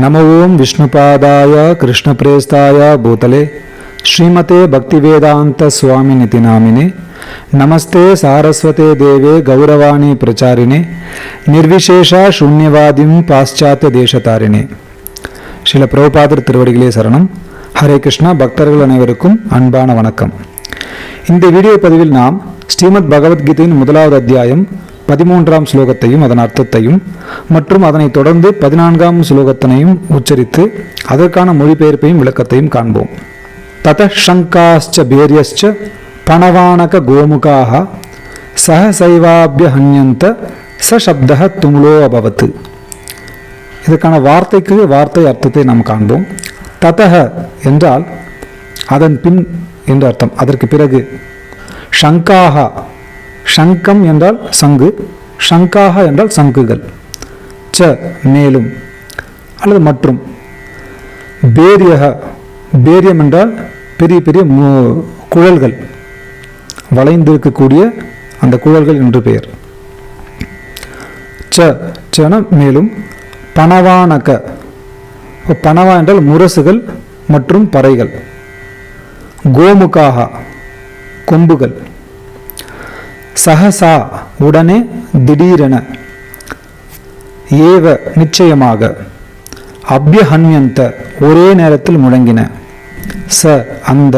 नम ओं ஸ்ரீமதே பக்திவேதாந்த சுவாமி நிதி நாமினே நமஸ்தே சாரஸ்வதே தேவே கௌரவாணி गौरवाणी நிர்விசேஷா निर्विशेष शून्यवादिं பாஷ்சாத்திய சில பிரபுபாதர் திருவடிகளே சரணம். ஹரே கிருஷ்ணா பக்தர்கள் அனைவருக்கும் அன்பான வணக்கம். இந்த வீடியோ பதிவில் நாம் ஸ்ரீமத் பகவத்கீதையின் முதலாவது அத்தியாயம் பதிமூன்றாம் ஸ்லோகத்தையும் அதன் அர்த்தத்தையும் மற்றும் அதனைத் தொடர்ந்து பதினான்காம் ஸ்லோகத்தினையும் உச்சரித்து அதற்கான மொழிபெயர்ப்பையும் விளக்கத்தையும் காண்போம். தத ஷங்காச்ச பேரியஸ்ச பணவானக கோமுகாக சகசைவாபியஹன்யந்த சப்த துமுலோ அபவத்து இதற்கான வார்த்தைக்கு வார்த்தை அர்த்தத்தை நாம் காண்போம். ததக என்றால் அதன் பின் என்று அர்த்தம். அதற்கு பிறகு ஷங்காகா ஷங்கம் என்றால் சங்கு ஷங்காக என்றால் சங்குகள். ச மேலும். அல்லது மற்றும். பேரியக பேரியம் என்றால் பெரிய பெரிய மு- குழல்கள். வளைந்திருக்கக்கூடிய அந்த குழல்கள் என்று பெயர். ச சன மேலும். பணவானக. பணவா என்றால் முரசுகள் மற்றும் பறைகள். கோமுகாக கொம்புகள். சகசா உடனே திடீரென ஏவ நிச்சயமாக அபியஹன்யந்த ஒரே நேரத்தில் முழங்கின. ச அந்த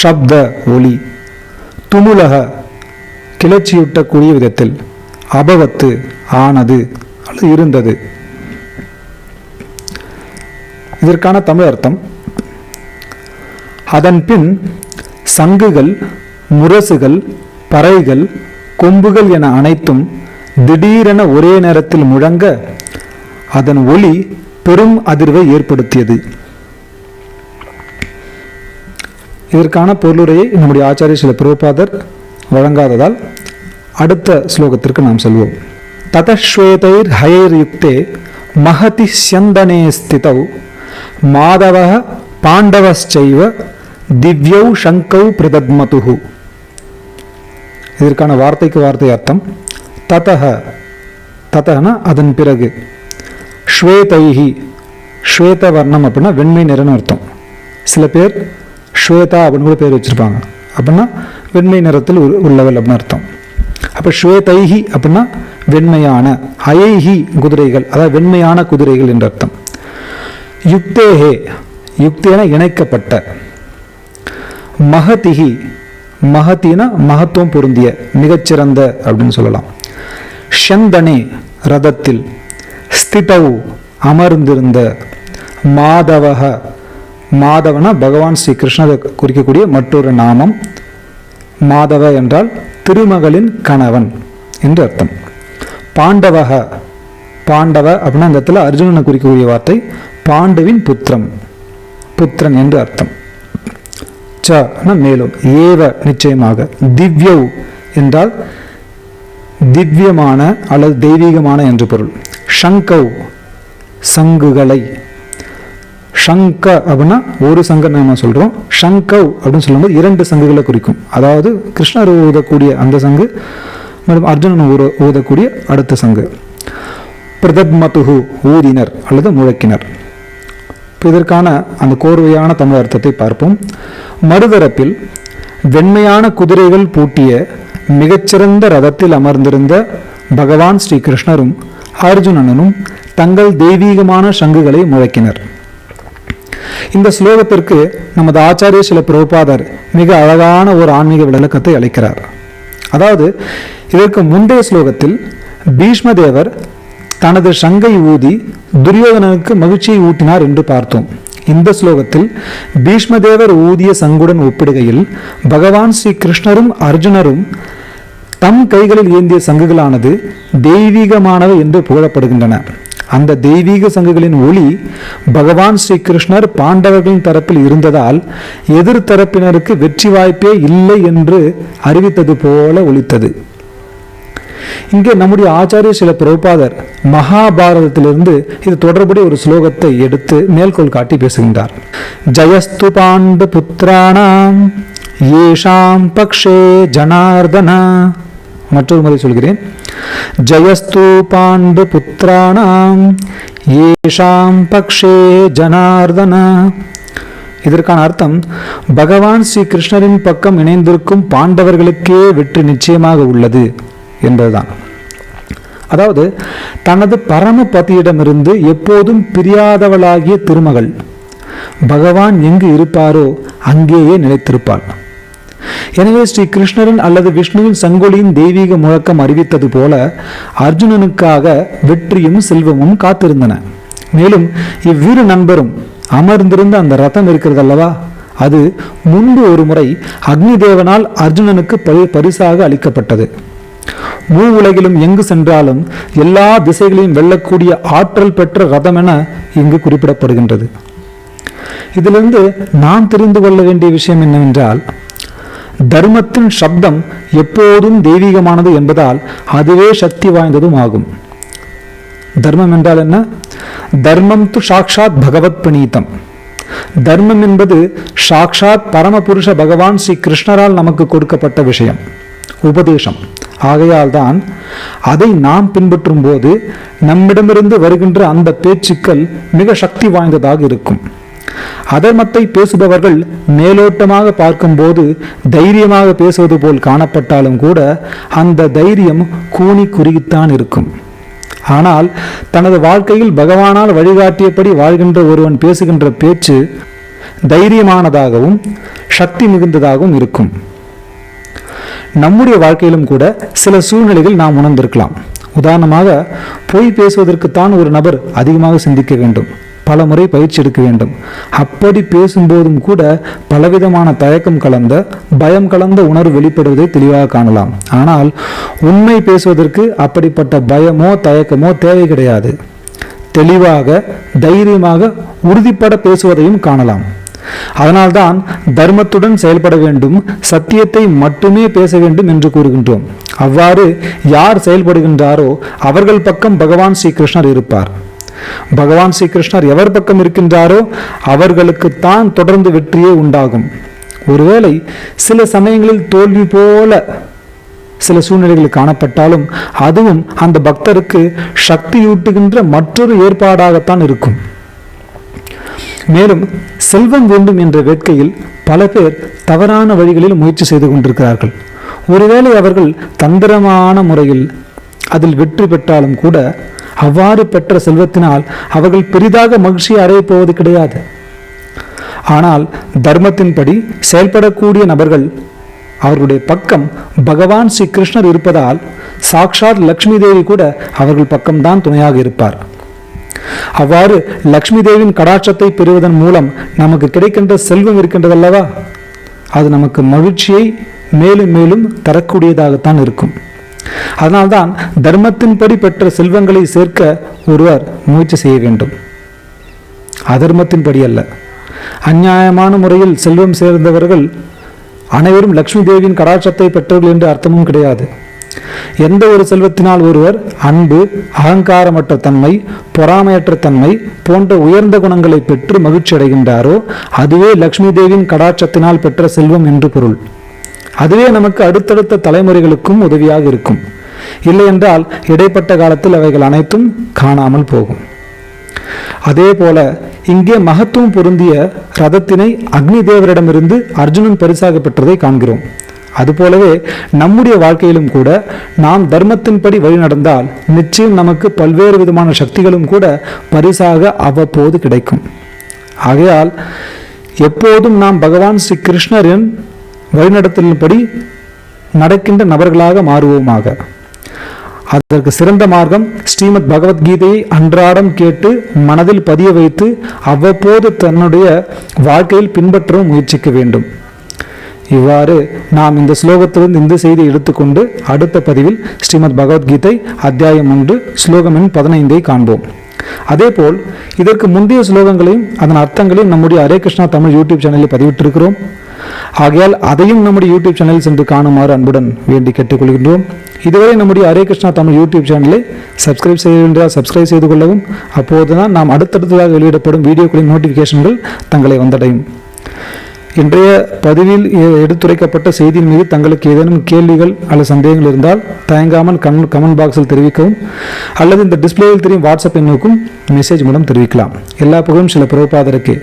ஷப்த ஒளி துமுலக கிளர்ச்சியூட்டக்கூடிய விதத்தில் அபவத்து ஆனது அல்லது இருந்தது. இதற்கான தமிழ் அர்த்தம் அதன் பின் சங்குகள் முரசுகள் பறைகள் கொம்புகள் என அனைத்தும் திடீரென ஒரே நேரத்தில் முழங்க அதன் ஒளி பெரும் அதிர்வை ஏற்படுத்தியது. இதற்கான பொருளுரையை நம்முடைய ஆச்சாரிய சில பிரபுபாதர் வழங்காததால் அடுத்த ஸ்லோகத்திற்கு நாம் செல்வோம். ததஸ்வேதைர் ஹயைர் யுக்தே மகதி ஸ்யந்தனே ஸ்திதௌ மாதவ பாண்டவச்சைவ திவ்யௌ சங்கௌ பிரதத்மதுஹு இதற்கான வார்த்தைக்கு வார்த்தை அர்த்தம். ததக ததகனா அதன் பிறகு. ஸ்வேதைஹி. ஸ்வேத வர்ணம் அப்படின்னா வெண்மை நிறம்னு அர்த்தம். சில பேர் ஸ்வேதா அப்படின்னு கூட பேர் வச்சிருப்பாங்க. அப்படின்னா வெண்மை நிறத்தில் உள்ளவள் அப்படின்னு அர்த்தம். அப்போ ஸ்வேதைஹி அப்படின்னா வெண்மையான அயைஹி குதிரைகள் அதாவது வெண்மையான குதிரைகள் என்று அர்த்தம். யுக்தேஹே. யுக்தேன இணைக்கப்பட்ட. மகதிகி மகத்தினா மகத்துவம் பொருந்திய மிகச்சிறந்த அப்படின்னு சொல்லலாம். ஷந்தனே ரதத்தில் ஸ்திதௌ அமர்ந்திருந்த மாதவக மாதவனா பகவான் ஸ்ரீ கிருஷ்ணரை குறிக்கக்கூடிய மற்றொரு நாமம் மாதவ என்றால் திருமகளின் கணவன் என்று அர்த்தம். பாண்டவக பாண்டவ அப்படின்னா அந்த இடத்துல அர்ஜுனனை குறிக்கக்கூடிய வார்த்தை பாண்டுவின் புத்திரம் புத்திரன் என்று அர்த்தம். ச மேலும் ஏவ நிச்சயமாக திவ்யவ் என்றால் திவ்யமான அல்லது தெய்வீகமான என்று பொருள். ஷங்கவ் சங்குகளை. ஷங்க அப்படின்னா ஒரு சங்க நாம சொல்கிறோம் ஷங்கவ் அப்படின்னு சொல்லும்போது இரண்டு சங்குகளை குறிக்கும். அதாவது கிருஷ்ணர் ஊதக்கூடிய அந்த சங்கு மற்றும் அர்ஜுனன் ஊர ஊதக்கூடிய அடுத்த சங்கு. பிரதத்மதுகு ஊதினர் அல்லது முழக்கினர். இதற்கான அந்த கோர்வையான தமிழ் அர்த்தத்தை பார்ப்போம். மறுதரப்பில் வெண்மையான குதிரைகள் பூட்டிய மிகச்சிறந்த ரதத்தில் அமர்ந்திருந்த பகவான் ஸ்ரீ கிருஷ்ணரும் அர்ஜுனனும் தங்கள் தெய்வீகமான சங்குகளை முழக்கினர். இந்த ஸ்லோகத்திற்கு நமது ஆச்சாரிய சில பிரபுபாதர் மிக அழகான ஒரு ஆன்மீக விளக்கத்தை அளிக்கிறார். அதாவது இதற்கு முந்தைய ஸ்லோகத்தில் பீஷ்மதேவர் தனது சங்கை ஊதி துரியோதனனுக்கு மகிழ்ச்சியை ஊட்டினார் என்று பார்த்தோம். இந்த ஸ்லோகத்தில் பீஷ்மதேவர் ஊதிய சங்குடன் ஒப்பிடுகையில் பகவான் ஸ்ரீ கிருஷ்ணரும் அர்ஜுனரும் தம் கைகளில் ஏந்திய சங்குகளானது தெய்வீகமானவை என்று புகழப்படுகின்றன. அந்த தெய்வீக சங்குகளின் ஒளி பகவான் ஸ்ரீ கிருஷ்ணர் பாண்டவர்களின் தரப்பில் இருந்ததால் எதிர் தரப்பினருக்கு வெற்றி வாய்ப்பே இல்லை என்று அறிவித்தது போல ஒலித்தது. இங்கே நம்முடைய ஆச்சாரிய சில பிரபுபாதர் மகாபாரதத்திலிருந்து இது தொடர்புடைய ஒரு ஸ்லோகத்தை எடுத்து மேற்கோள் காட்டி பேசுகின்றார். ஜயஸ்து பாண்டு புத்திராணாம் ஏஷாம் பக்ஷே ஜனார்தனா மற்றொரு முறை சொல்கிறேன். ஜயஸ்து பாண்டு புத்திராணாம் ஏஷாம் பக்ஷே ஜனார்தனா இதற்கான அர்த்தம் பகவான் ஸ்ரீ கிருஷ்ணரின் பக்கம் இணைந்திருக்கும் பாண்டவர்களுக்கே வெற்றி நிச்சயமாக உள்ளது. என்பதுதான் அதாவது தனது பரமபதியிடமிருந்து எப்போதும் பிரியாதவளாகிய திருமகள் பகவான் எங்கு இருப்பாரோ அங்கேயே நிலைத்திருப்பாள். எனவே ஸ்ரீ கிருஷ்ணரின் அல்லது விஷ்ணுவின் சங்கொலியின் தெய்வீக முழக்கம் அறிவித்தது போல அர்ஜுனனுக்காக வெற்றியும் செல்வமும் காத்திருந்தன. மேலும் இவ்விரு நண்பரும் அமர்ந்திருந்த அந்த ரதம் இருக்கிறது அல்லவா அது முன்பு ஒரு முறை அக்னி தேவனால் அர்ஜுனனுக்கு பரிசாக அளிக்கப்பட்டது. மூ உலகிலும் எங்கு சென்றாலும் எல்லா திசைகளையும் வெல்லக்கூடிய ஆற்றல் பெற்ற ரதம் என இங்கு குறிப்பிடப்படுகின்றது. இதிலிருந்து நாம் தெரிந்து கொள்ள வேண்டிய விஷயம் என்னவென்றால் தர்மத்தின் சப்தம் எப்போதும் தெய்வீகமானது என்பதால் அதுவே சக்தி வாய்ந்ததும் ஆகும். தர்மம் என்றால் என்ன? தர்மம் து சாக்ஷாத் பகவத் பிரணீதம் தர்மம் என்பது சாக்ஷாத் பரமபுருஷ பகவான் ஸ்ரீ கிருஷ்ணரால் நமக்கு கொடுக்கப்பட்ட விஷயம் உபதேசம். ஆகையால்தான் அதை நாம் பின்பற்றும் போது நம்மிடமிருந்து வருகின்ற அந்த பேச்சுக்கள் மிக சக்தி வாய்ந்ததாக இருக்கும். அதர்மத்தை பேசுபவர்கள் மேலோட்டமாக பார்க்கும்போது தைரியமாக பேசுவது போல் காணப்பட்டாலும் கூட அந்த தைரியம் கூனி குறுகித்தான் இருக்கும். ஆனால் தனது வாழ்க்கையில் பகவானால் வழிகாட்டியபடி வாழ்கின்ற ஒருவன் பேசுகின்ற பேச்சு தைரியமானதாகவும் சக்தி மிகுந்ததாகவும் இருக்கும். நம்முடைய வாழ்க்கையிலும் கூட சில சூழ்நிலைகள் நாம் உணர்ந்திருக்கலாம். உதாரணமாக பொய் பேசுவதற்குத்தான் ஒரு நபர் அதிகமாக சிந்திக்க வேண்டும். பல முறை பயிற்சி எடுக்க வேண்டும். அப்படி பேசும்போதும் கூட பலவிதமான தயக்கம் கலந்த பயம் கலந்த உணர்வு வெளிப்படுவதை தெளிவாக காணலாம். ஆனால் உண்மை பேசுவதற்கு அப்படிப்பட்ட பயமோ தயக்கமோ தேவை கிடையாது. தெளிவாக தைரியமாக உறுதிப்பட பேசுவதையும் காணலாம். அதனால்தான் தர்மத்துடன் செயல்பட வேண்டும் சத்தியத்தை மட்டுமே பேச வேண்டும் என்று கூறுகின்றோம். அவ்வாறு யார் செயல்படுகின்றாரோ அவர்கள் பக்கம் பகவான் ஸ்ரீ கிருஷ்ணர் இருப்பார். பகவான் ஸ்ரீ கிருஷ்ணர் எவர் பக்கம் இருக்கின்றாரோ அவர்களுக்குத்தான் தொடர்ந்து வெற்றியே உண்டாகும். ஒருவேளை சில சமயங்களில் தோல்வி போல சில சூழ்நிலைகள் காணப்பட்டாலும் அதுவும் அந்த பக்தருக்கு சக்தியூட்டுகின்ற மற்றொரு ஏற்பாடாகத்தான் இருக்கும். மேலும் செல்வம் வேண்டும் என்ற வேட்கையில் பல பேர் தவறான வழிகளில் முயற்சி செய்து கொண்டிருக்கிறார்கள். ஒருவேளை அவர்கள் தந்திரமான முறையில் அதில் வெற்றி பெற்றாலும் கூட அவ்வாறு பெற்ற செல்வத்தினால் அவர்கள் பெரிதாக மகிழ்ச்சியை அடையப் போவது கிடையாது. ஆனால் தர்மத்தின்படி செயல்படக்கூடிய நபர்கள் அவர்களுடைய பக்கம் பகவான் ஸ்ரீ கிருஷ்ணர் இருப்பதால் சாக்ஷாத் லக்ஷ்மி தேவி கூட அவர்கள் பக்கம்தான் துணையாக இருப்பார். அவ்வாறு லக்ஷ்மி தேவியின் கடாட்சத்தை பெறுவதன் மூலம் நமக்கு கிடைக்கின்ற செல்வம் இருக்கின்றதல்லவா? அது நமக்கு மகிழ்ச்சியை மேலும் மேலும் தரக்கூடியதாகத்தான் இருக்கும். அதனால்தான் தர்மத்தின்படி பெற்ற செல்வங்களை சேர்க்க ஒருவர் முயற்சி செய்ய வேண்டும். அதர்மத்தின்படி அல்ல. அந்நியாயமான முறையில் செல்வம் சேர்ந்தவர்கள் அனைவரும் லக்ஷ்மி தேவியின் கடாட்சத்தை பெற்றவர்கள் என்று அர்த்தமும் கிடையாது. எந்த ஒரு செல்வத்தினால் ஒருவர் அன்பு அகங்காரமற்ற தன்மை பொறாமையற்ற தன்மை போன்ற உயர்ந்த குணங்களை பெற்று மகிழ்ச்சி அடைகின்றாரோ அதுவே லக்ஷ்மி தேவியின் கடாட்சத்தினால் பெற்ற செல்வம் என்று பொருள். அதுவே நமக்கு அடுத்தடுத்த தலைமுறைகளுக்கும் உதவியாக இருக்கும். இல்லையென்றால் இடைப்பட்ட காலத்தில் அவைகள் அனைத்தும் காணாமல் போகும். அதே போல இங்கே மகத்துவம் பொருந்திய ரதத்தினை அக்னி தேவரிடமிருந்து அர்ஜுனன் பரிசாக பெற்றதை காண்கிறோம். அதுபோலவே நம்முடைய வாழ்க்கையிலும் கூட நாம் தர்மத்தின்படி வழி நடந்தால் நிச்சயம் நமக்கு பல்வேறு விதமான சக்திகளும் கூட பரிசாக அவ்வப்போது கிடைக்கும். ஆகையால் எப்போதும் நாம் பகவான் ஸ்ரீ கிருஷ்ணரின் வழிநடத்தலின்படி நடக்கின்ற நபர்களாக மாறுவோமாக. அதற்கு சிறந்த மார்க்கம் ஸ்ரீமத் பகவத்கீதையை அன்றாடம் கேட்டு மனதில் பதிய வைத்து அவ்வப்போது தன்னுடைய வாழ்க்கையில் பின்பற்றவும் முயற்சிக்க வேண்டும். இவ்வாறு நாம் இந்த ஸ்லோகத்திலிருந்து இந்த செய்தியை எடுத்துக்கொண்டு அடுத்த பதிவில் ஸ்ரீமத் பகவத்கீதை அத்தியாயம் ஒன்று ஸ்லோகம் எண் பதினைந்தை காண்போம். அதேபோல் இதற்கு முந்தைய ஸ்லோகங்களையும் அதன் அர்த்தங்களையும் நம்முடைய ஹரே கிருஷ்ணா தமிழ் யூடியூப் சேனலில் பதிவிட்டிருக்கிறோம். ஆகையால் அதையும் நம்முடைய யூடியூப் சேனலில் சென்று காணுமாறு அன்புடன் வேண்டி கேட்டுக்கொள்கின்றோம். இதுவரை நம்முடைய ஹரே கிருஷ்ணா தமிழ் யூடியூப் சேனலை சப்ஸ்கிரைப் செய்ய வேண்டியால் சப்ஸ்கிரைப் செய்து கொள்ளவும். அப்போதுதான் நாம் அடுத்தடுத்ததாக வெளியிடப்படும் வீடியோக்களின் நோட்டிஃபிகேஷன்கள் தங்களை வந்தடையும். இன்றைய பதிவில் எ- எடுத்துரைக்கப்பட்ட செய்தியின் மீது தங்களுக்கு ஏதேனும் கேள்விகள் அல்லது சந்தேகங்கள் இருந்தால் தயங்காமல் கண் கமெண்ட் பாக்ஸில் தெரிவிக்கவும். அல்லது இந்த டிஸ்பிளேயில் தெரியும் வாட்ஸ்அப் எண்ணுக்கும் மெசேஜ் மூலம் தெரிவிக்கலாம். எல்லா புகழும் சில பிரபுபாதருக்கு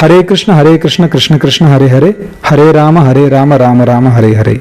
ஹரே கிருஷ்ண ஹரே கிருஷ்ண கிருஷ்ண கிருஷ்ண ஹரே ஹரே. ஹரே ராம ஹரே ராம ராம ராம ஹரே ஹரே.